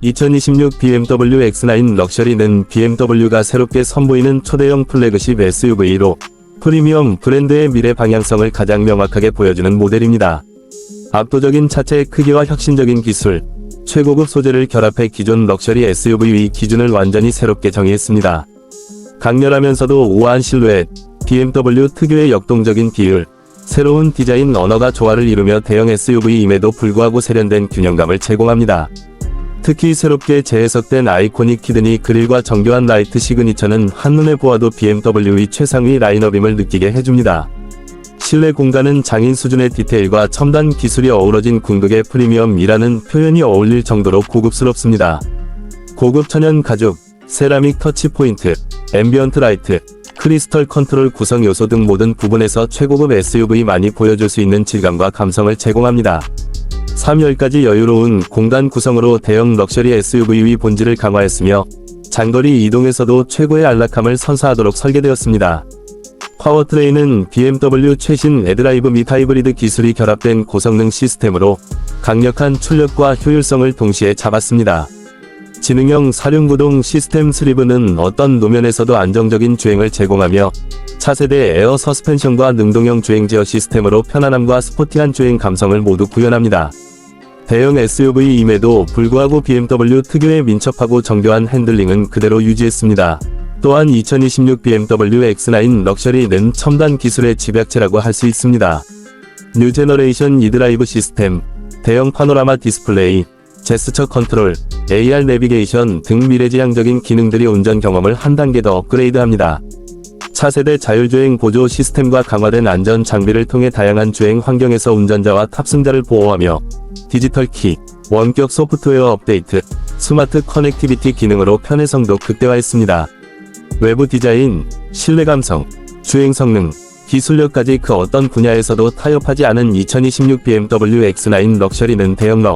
(2026) BMW X9 럭셔리는 BMW가 새롭게 선보이는 초대형 플래그십 SUV로 프리미엄 브랜드의 미래 방향성을 가장 명확하게 보여주는 모델입니다. 압도적인 차체 크기와 혁신적인 기술, 최고급 소재를 결합해 기존 럭셔리 SUV 기준을 완전히 새롭게 정의했습니다. 강렬하면서도 우아한 실루엣, BMW 특유의 역동적인 비율, 새로운 디자인 언어가 조화를 이루며 대형 SUV임에도 불구하고 세련된 균형감을 제공합니다. 특히 새롭게 재해석된 아이코닉 키드니 그릴과 정교한 라이트 시그니처는 한눈에 보아도 BMW의 최상위 라인업임을 느끼게 해줍니다. 실내 공간은 장인 수준의 디테일과 첨단 기술이 어우러진 궁극의 프리미엄이라는 표현이 어울릴 정도로 고급스럽습니다. 고급 천연 가죽, 세라믹 터치 포인트, 앰비언트 라이트, 크리스털 컨트롤 구성 요소 등 모든 부분에서 최고급 SUV만이 보여줄 수 있는 질감과 감성을 제공합니다. 3열까지 여유로운 공간 구성으로 대형 럭셔리 SUV의 본질을 강화했으며 장거리 이동에서도 최고의 안락함을 선사하도록 설계되었습니다. 파워트레인은 BMW 최신 에드라이브 및 하이브리드 기술이 결합된 고성능 시스템으로 강력한 출력과 효율성을 동시에 잡았습니다. 지능형 사륜구동 시스템 스리브는 어떤 노면에서도 안정적인 주행을 제공하며 차세대 에어 서스펜션과 능동형 주행 제어 시스템으로 편안함과 스포티한 주행 감성을 모두 구현합니다. 대형 SUV임에도 불구하고 BMW 특유의 민첩하고 정교한 핸들링은 그대로 유지했습니다. 또한 2026 BMW X9 럭셔리는 첨단 기술의 집약체라고 할 수 있습니다. 뉴 제너레이션 이드라이브 시스템, 대형 파노라마 디스플레이, 제스처 컨트롤, AR 내비게이션 등 미래지향적인 기능들이 운전 경험을 한 단계 더 업그레이드합니다. 차세대 자율주행 보조 시스템과 강화된 안전 장비를 통해 다양한 주행 환경에서 운전자와 탑승자를 보호하며 디지털 키, 원격 소프트웨어 업데이트, 스마트 커넥티비티 기능으로 편의성도 극대화했습니다. 외부 디자인, 실내 감성, 주행 성능, 기술력까지 그 어떤 분야에서도 타협하지 않은 2026 BMW X9 럭셔리는 대형 럭